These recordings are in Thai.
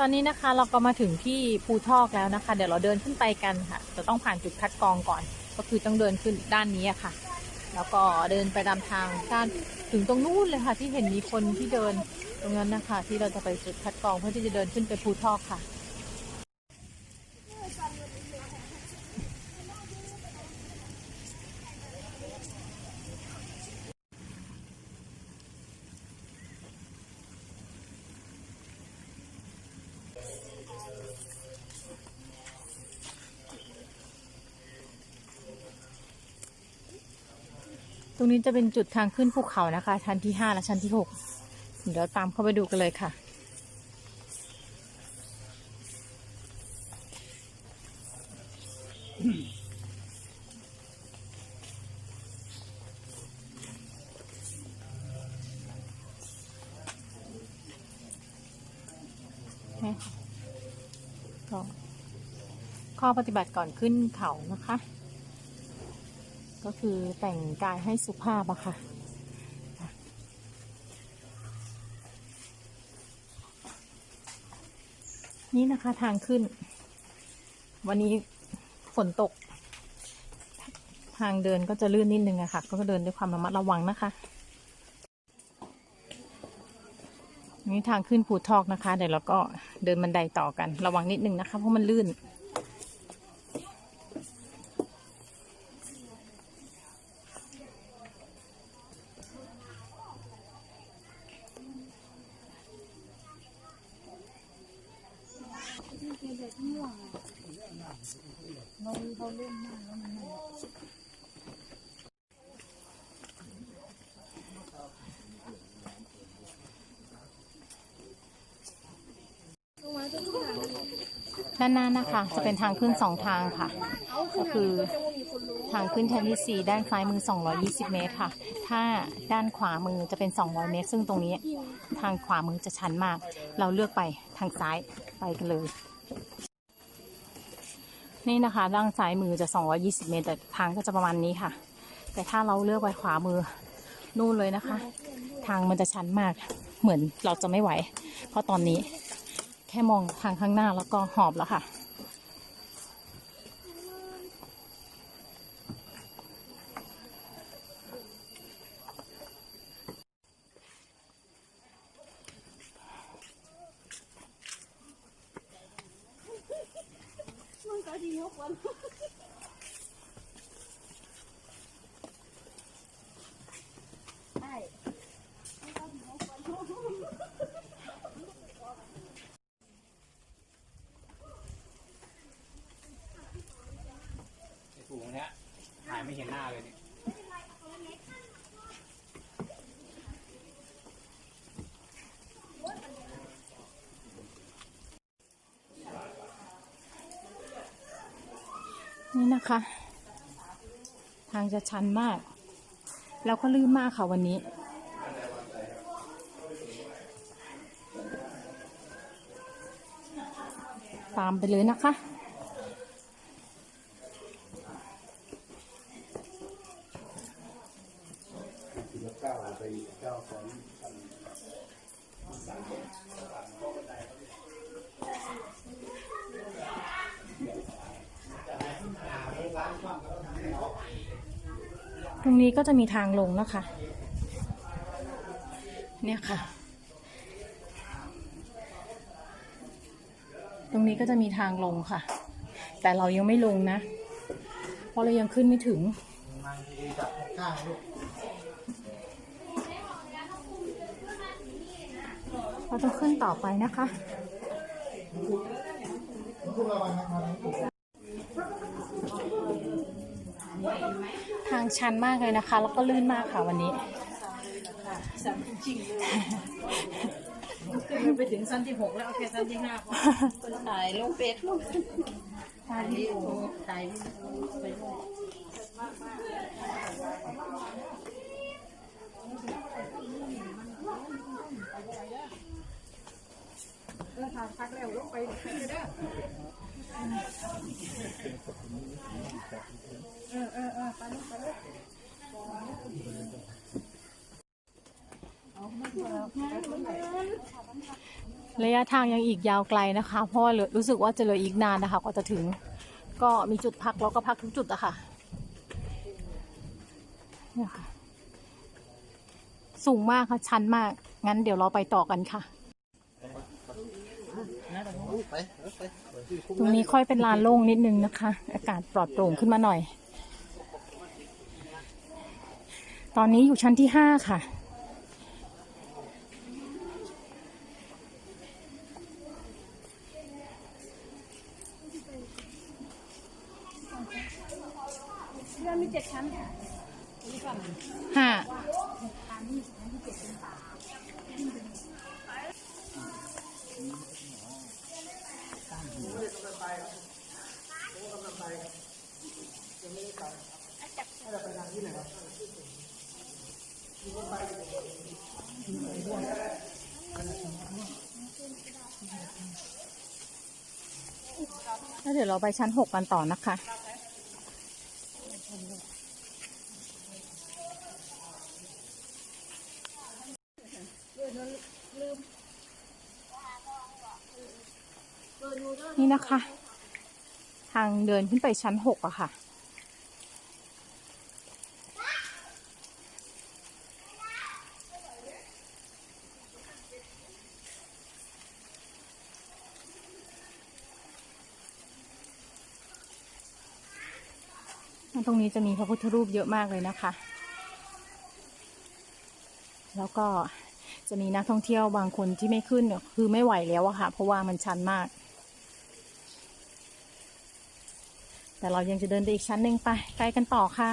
ตอนนี้นะคะเราก็มาถึงที่ภูทอกแล้วนะคะ เดี๋ยวเราเดินขึ้นไปกันค่ะจะต้องผ่านจุดคัดกรองก่อน ก็คือต้องเดินขึ้นด้านนี้ค่ะ แล้วก็เดินไปตามทางด้านถึงตรงนู้นเลยค่ะ ที่เห็นมีคนที่เดินตรงนั้นนะคะ ที่เราจะไปจุดคัดกรองเพื่อที่จะเดินขึ้นไปภูทอกค่ะ รงนี้จะเป็นจุดทางขึ้นภูเขานะคะ ชั้นที่ห้าและชั้นที่หกเดี๋ยวตามเข้าไปดูกันเลยค่ะ ก็ข้อปฏิบัติก่อนขึ้นเขานะคะ ก็คือแต่งกายให้สุภาพอะค่ะนี่นะคะทางขึ้น วันนี้ฝนตก ทางเดินก็จะลื่นนิดนึงอะค่ะ ก็เดินด้วยความระมัดระวังนะคะนี่ทางขึ้นภูทอกนะคะ เดี๋ยวเราก็เดินบันไดต่อกันระวังนิดนึงนะคะ เพราะมันลื่น ด้านหน้านะคะจะเป็นทางขึ้นสองทางค่ะ ก็คือทางขึ้นชั้นที่สี่ด้านซ้ายมือ 220 เมตรค่ะ ถ้าด้านขวามือจะเป็น 200 เมตร ซึ่งตรงนี้ทางขวามือจะชันมาก เราเลือกไปทางซ้ายไปกันเลย นี่นะคะด้านซ้ายมือจะ 220 เมตร แต่ทางก็จะประมาณนี้ค่ะ แต่ถ้าเราเลือกไปขวามือนู่นเลยนะคะ ทางมันจะชันมากเหมือนเราจะไม่ไหว เพราะตอนนี้แค่มองทางข้างหน้าแล้วก็หอบแล้วค่ะ ไอ้ถุงเนี้ยถ่ายไม่เห็นหน้าเลยเนี่ย นี่นะคะ ทางจะชันมาก แล้วก็ลื่นมากค่ะวันนี้ ตามไปเลยนะคะ ตรงนี้ก็จะมีทางลงนะคะ เนี่ยค่ะ ตรงนี้ก็จะมีทางลงค่ะ แต่เรายังไม่ลงนะ เพราะเรายังขึ้นไม่ถึงเราต้องขึ้นต่อไปนะคะางชันมากเลยนะคะ แล้วก็ลื่นมากค่ะวันนี้ขึ้นไปถึงชั้นที่หกแล้วโอเคชั้นที่ห้าพอคนถ่ายลงเฟซลงถ่ายวิดีโอถ่ายวิดีโอไปด้วยท ระยะทางยังอีกยาวไกลนะคะ เพราะว่าเหลือรู้สึกว่าจะเหลืออีกนานนะคะกว่าจะถึง ก็มีจุดพักแล้วก็พักทุกจุดอะค่ะเนี่ยค่ะ สูงมากค่ะ ชันมาก งั้นเดี๋ยวเราไปต่อกันค่ะ ตรงนี้ค่อยเป็นลานโล่งนิดนึงนะคะ อากาศปลอดโปร่งขึ้นมาหน่อย ตอนนี้อยู่ชั้นที่ห้าค่ะ เรื่องมีเจ็ดชั้นค่ะ ห้า แล้วเดี๋ยวเราไปชั้นหกกันต่อนะคะนี่นะคะ ทางเดินขึ้นไปชั้นหกอะค่ะ ตรงนี้จะมีพระพุทธรูปเยอะมากเลยนะคะ แล้วก็จะมีนักท่องเที่ยวบางคนที่ไม่ขึ้นเนี่ยคือไม่ไหวแล้วอะค่ะ เพราะว่ามันชันมาก แต่เรายังจะเดินไปอีกชั้นหนึ่งไปไปกันต่อค่ะ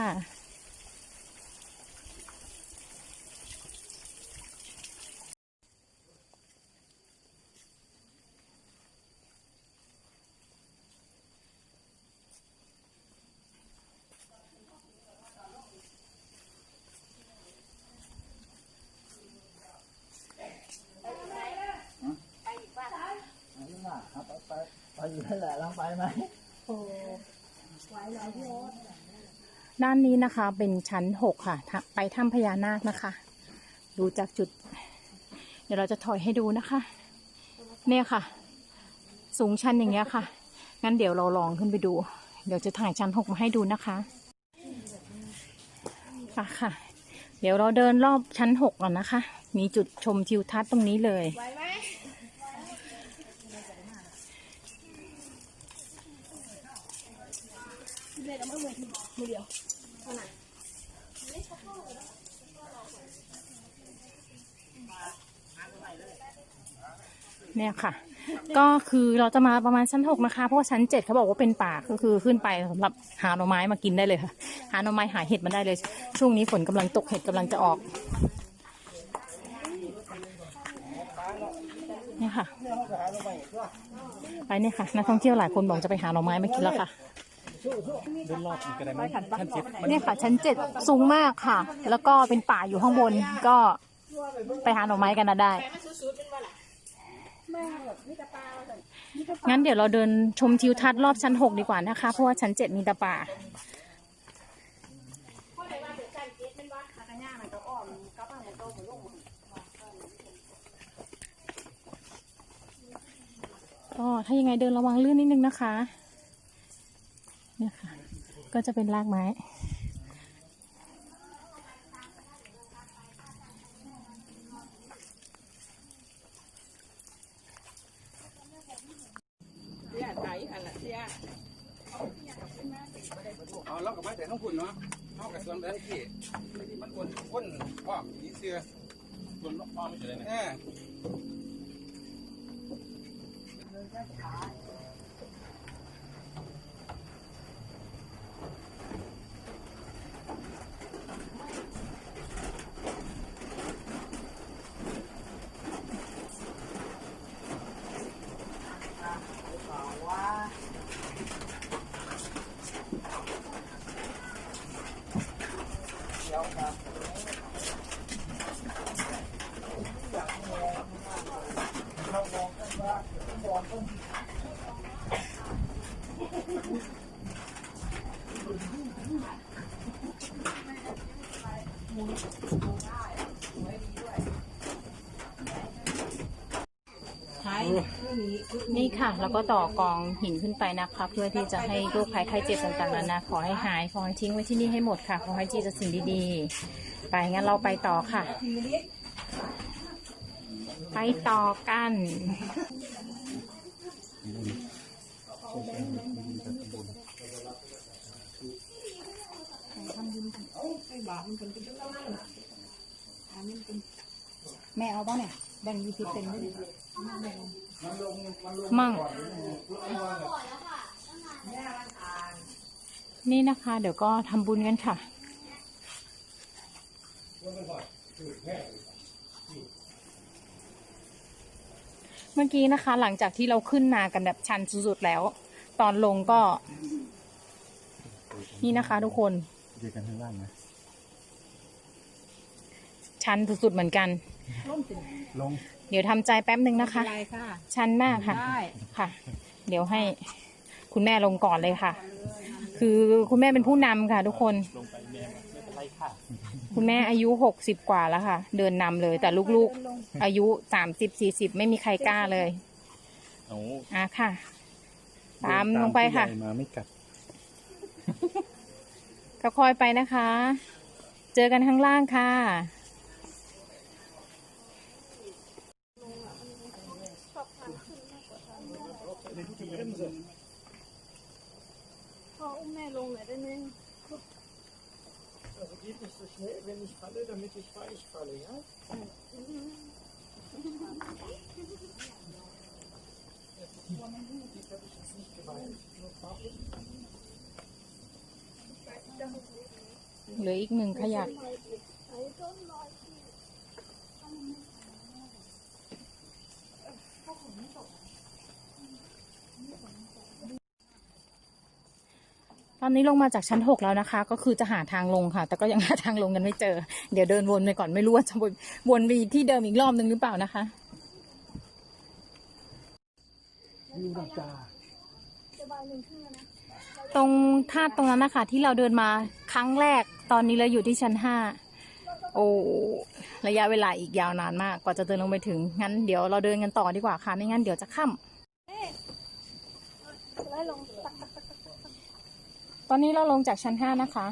อยู่นั่นแหละลองไปไหมด้านนี้นะคะ เป็นชั้นหกค่ะ ไปถ้ำพญานาคนะคะ ดูจากจุด เดี๋ยวเราจะถอยให้ดูนะคะ เนี่ยค่ะ สูงชันอย่างเงี้ยค่ะ งั้นเดี๋ยวเราลองขึ้นไปดู เดี๋ยวจะถ่ายชั้นหกมาให้ดูนะคะค่ะค่ะ เดี๋ยวเราเดินรอบชั้นหกก่อนนะคะ มีจุดชมทิวทัศน์ตรงนี้เลย เนี่ยค่ะ ก็คือเราจะมาประมาณชั้นหกนะคะ เพราะว่าชั้นเจ็ดเขาบอกว่าเป็นป่าก็คือขึ้นไปสำหรับหาหน่อไม้มากินได้เลยค่ะ หาหน่อไม้หาเห็ดมาได้เลย ช่วงนี้ฝนกำลังตกเห็ดกำลังจะออกเนี่ยค่ะ ไปเนี่ยค่ะนักท่องเที่ยวหลายคนบอกจะไปหาหน่อไม้มากินแล้วค่ะ เดินรอบมันก็ได้มั้งท่านเจ็บมันเนี่ยค่ะ ชั้นเจ็ดสูงมากค่ะ แล้วก็เป็นป่าอยู่ข้างบนก็ไปหาหน่อไม้กันนะได้ งั้นเดี๋ยวเราเดินชมทิวทัศน์รอบชั้นหกดีกว่านะคะ เพราะว่าชั้นเจ็ดมีแต่ป่า ก็ถ้ายังไงเดินระวังลื่นนิดนึงนะคะเนี่ยค่ะ ก็จะเป็นรากไม้เอาเรากับมาแต่ต้องคุณเนาะเอากับส่วนแบบที่มันคนคนพ่อมีเสื้อส่วนพ่อไม่เจอเนี่ย ถ่าย นี่ค่ะ แล้วก็ต่อกองหินขึ้นไปนะคะ เพื่อที่จะให้โรคภัยไข้เจ็บต่างๆนานาขอให้หาย ขอให้ทิ้งไว้ที่นี่ให้หมดค่ะ ขอให้เจีแต่สิ่งดีๆ ไปงั้นเราไปต่อค่ะ ไปต่อกันแม่เอาบ้างเนี่ยแบ่งยี่สิบเป็นด้วยมั่ ง นี่นะคะ เดี๋ยวก็ทำบุญกันค่ะ เมื่อกี้นะคะ หลังจากที่เราขึ้นมากันแบบชันสุดๆแล้ว ตอนลงก็ นี่นะคะทุกคนเจอกันข้างล่างนะชันสุดๆเหมือนกันลง เดี๋ยวทำใจแป๊บหนึ่งนะคะ อะไรค่ะ ชันมากค่ะ ได้ค่ะ เดี๋ยวให้คุณแม่ลงก่อนเลยค่ะ คือคุณแม่เป็นผู้นำค่ะ ทุกคน คุณแม่อายุหกสิบกว่าแล้วค่ะ เดินนำเลย แต่ลูกๆ อายุสามสิบสี่สิบไม่มีใครกล้าเลยเอาอะค่ะ ตามลงไปค่ะ ผู้ใหญ่มาไม่กัดก็คอยไปนะคะ เจอกันข้างล่างค่ะ พออุ้มแม่ลงหน่อยได้ไหม Also geht nicht so schnell, wenn ich falle, damit ich weich falle, ja? เหลืออีกหนึ่งขยัก ตอนนี้ลงมาจากชั้นหกแล้วนะคะ ก็คือจะหาทางลงค่ะ แต่ก็ยังหาทางลงกันไม่เจอ เดี๋ยวเดินวนไปก่อนไม่รู้ว่าจะวนวนไปที่เดิมอีกรอบนึงหรือเปล่านะคะตรงท่าตรงนั้นนะคะที่เราเดินมาครั้งแรกตอนนี้เราอยู่ที่ชั้นห้าโอ้ระยะเวลาอีกยาวนานมากกว่าจะเดินลงไปถึง งั้นเดี๋ยวเราเดินกันต่อดีกว่าค่ะไม่งั้นเดี๋ยวจะค่ำไล่ลง ตอนนี้เราลงจากชั้นห้านะคะ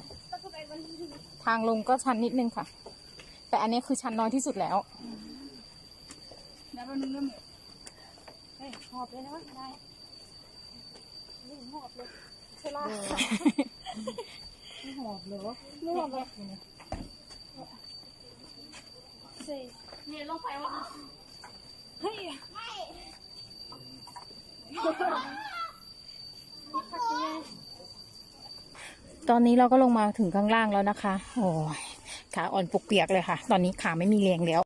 ทางลงก็ชันนิดนึงค่ะ แต่อันนี้คือชันน้อยที่สุดแล้วแล้วมันเริ่มเฮ้ยหอบเลยนะวะได้นี่หอบเลยใช่ล่ะไม่หอบเหรอไม่หอบเลยเนี่ยลงไปวะเฮ้ยพักยังไง ตอนนี้เราก็ลงมาถึงข้างล่างแล้วนะคะ โอ้ยขาอ่อนปุกเปียกเลยค่ะ ตอนนี้ขาไม่มีแรงแล้ว